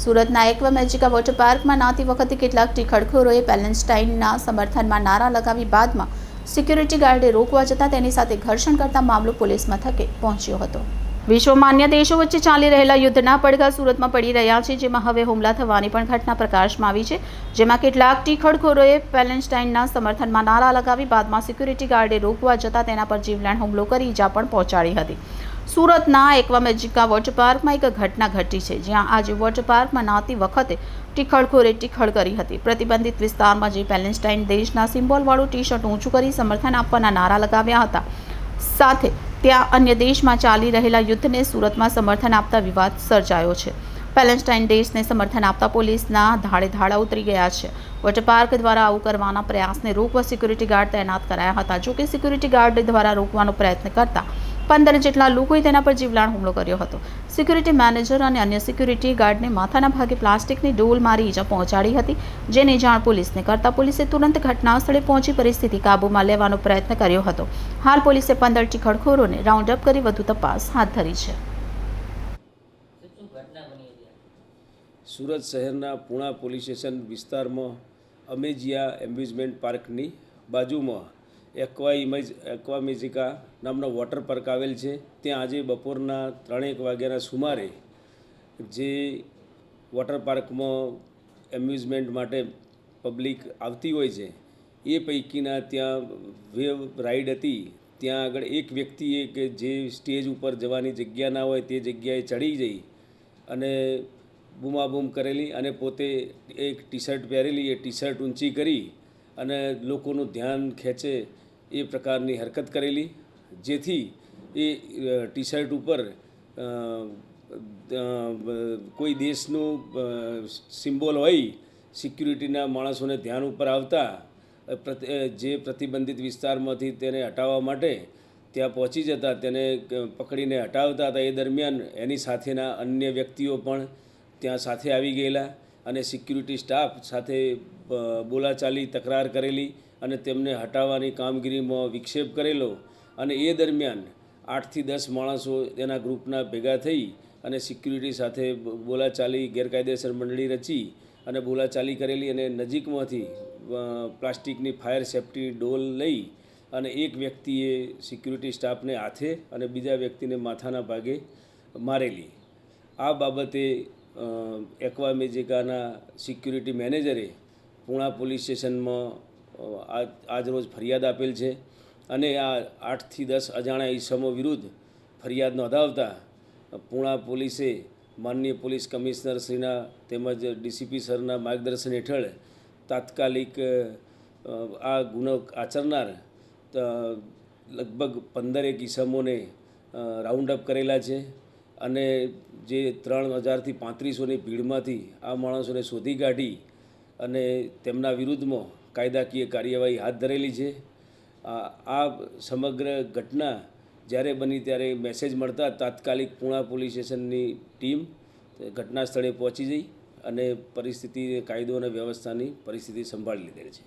સુરતના aqua મેજિકા water પાર્કમાં નાતી વખતે કેટલાક ટીખડખોરોએ પેલેન્સ્ટાઇનના સમર્થનમાં નારા લગાવી બાદમાં સિક્યુરિટી ગાર્ડે રોકવા જતાં તેની સાથે ઘર્ષણ કરતા મામલો પોલીસ મથકે પહોંચ્યો હતો. વિશ્વમાં અન્ય દેશો વચ્ચે ચાલી રહેલા યુદ્ધના પડઘા સુરતમાં પડી રહ્યા છે, જેમાં હવે હુમલા થવાની પણ ઘટના પ્રકાશમાં આવી છે. જેમાં કેટલાક ટીખડખોરોએ પેલેન્સ્ટાઇનના સમર્થનમાં નારા લગાવી બાદમાં સિક્યુરિટી ગાર્ડે રોકવા જતાં તેના પર જીવલેણ હુમલો કરી ઇજા પણ પહોંચાડી હતી. સુરતના એકવા મેજિકા વોટર પાર્કમાં એક ઘટના ઘટી છે, જ્યાં આજે વોટર પાર્કમાં નાતી વખતે ટીખળખોરે ટીખળ કરી હતી. પ્રતિબંધિત વિસ્તારમાં જે પેલેન્સ્ટાઇન દેશના સિમ્બોલવાળું ટી શર્ટ ઊંચું કરી સમર્થન આપવાના નારા લગાવ્યા હતા. સાથે ત્યાં અન્ય દેશમાં ચાલી રહેલા યુદ્ધને સુરતમાં સમર્થન આપતા વિવાદ સર્જાયો છે. પેલેન્સ્ટાઇન દેશને સમર્થન આપતા પોલીસના ધાડે ધાડા ઉતરી ગયા છે. વોટર પાર્ક દ્વારા આવું કરવાના પ્રયાસને રોકવા સિક્યુરિટી ગાર્ડ તૈનાત કરાયા હતા, જોકે સિક્યુરિટી ગાર્ડ દ્વારા રોકવાનો પ્રયત્ન કરતા પંદર જેટલા લોકોએ તેના પર જીવલાણ હુમલો કર્યો હતો. સિક્યુરિટી મેનેજર અને અન્ય સિક્યુરિટી ગાર્ડને માથાના ભાગે પ્લાસ્ટિકની ડોલ મારી ઈજા પહોંચાડી હતી, જેની જાણ પોલીસને કરતા પોલીસે તુરંત ઘટના સ્થળે પહોંચી પરિસ્થિતિ કાબૂમાં લેવાનો પ્રયત્ન કર્યો હતો. હાલ પોલીસે પંદર ચીખડખોરોને રાઉન્ડ અપ કરી વધુ તપાસ હાથ ધરી છે. સુરત શહેરના પૂણા પોલીસ સ્ટેશન વિસ્તારમાં અમેજિયા એમ્યુઝમેન્ટ પાર્કની બાજુમાં એક્વા ઇમેજ, એક્વા મ્યુઝિકા નામનો વોટર પાર્ક આવેલ છે. ત્યાં આજે બપોરના ત્રણેક વાગ્યાના સુમારે જે વોટર પાર્કમાં એમ્યુઝમેન્ટ માટે પબ્લિક આવતી હોય છે, એ પૈકીના ત્યાં વેવ રાઈડ હતી. ત્યાં આગળ એક વ્યક્તિએ કે જે સ્ટેજ ઉપર જવાની જગ્યા ના હોય તે જગ્યાએ ચડી જઈ અને બૂમાબૂમ કરેલી અને પોતે એક ટી શર્ટ પહેરેલી, એ ટી શર્ટ ઊંચી કરી અને લોકોનું ધ્યાન ખેંચે એ પ્રકારની હરકત કરેલી. જેથી એ ટી શર્ટ ઉપર કોઈ દેશનું સિમ્બોલ હોય, સિક્યુરિટીના માણસોને ધ્યાન ઉપર આવતા જે પ્રતિબંધિત વિસ્તારમાંથી તેને હટાવવા માટે ત્યાં પહોંચી જતા, તેને પકડીને હટાવતા હતા. એ દરમિયાન એની સાથેના અન્ય વ્યક્તિઓ પણ ત્યાં સાથે આવી ગયેલા અને સિક્યુરિટી સ્ટાફ સાથે બોલાચાલી, તકરાર કરેલી. અને તેમને હટાવવાની કામગીરીમાં વિક્ષેપ કરેલો અને એ દરમિયાન આઠથી દસ માણસો તેના ગ્રુપના ભેગા થઈ અને સિક્યુરિટી સાથે બોલાચાલી, ગેરકાયદેસર મંડળી રચી અને બોલાચાલી કરેલી અને નજીકમાંથી પ્લાસ્ટિકની ફાયર સેફ્ટી ડોલ લઈ અને એક વ્યક્તિએ સિક્યુરિટી સ્ટાફને હાથે અને બીજા વ્યક્તિને માથાના ભાગે મારેલી. આ બાબતે એક્વા મેજિકાના સિક્યુરિટી મેનેજરે પૂણા પોલીસ સ્ટેશનમાં આજ આજરોજ ફરિયાદ આપેલ છે. અને આ આઠથી દસ અજાણ્યા ઈસમો વિરુદ્ધ ફરિયાદ નોંધાવતા પૂણા પોલીસે માનનીય પોલીસ કમિશનર શ્રીના તેમજ ડીસીપી સરના માર્ગદર્શન હેઠળ તાત્કાલિક આ ગુનો આચરનાર લગભગ પંદરેક ઈસમોને રાઉન્ડ અપ કરેલા છે. અને જે ત્રણ હજારથી પાંત્રીસોની ભીડમાંથી આ માણસોને શોધી કાઢી અને તેમના વિરુદ્ધમાં કાયદાકીય કાર્યવાહી હાથ ધરેલી છે. આ સમગ્ર ઘટના જ્યારે બની ત્યારે મેસેજ મળતા તાત્કાલિક પૂણા પોલીસ સ્ટેશનની ટીમ ઘટના સ્થળે પહોંચી જઈ અને પરિસ્થિતિ, કાયદો અને વ્યવસ્થાની પરિસ્થિતિ સંભાળી લીધેલ છે.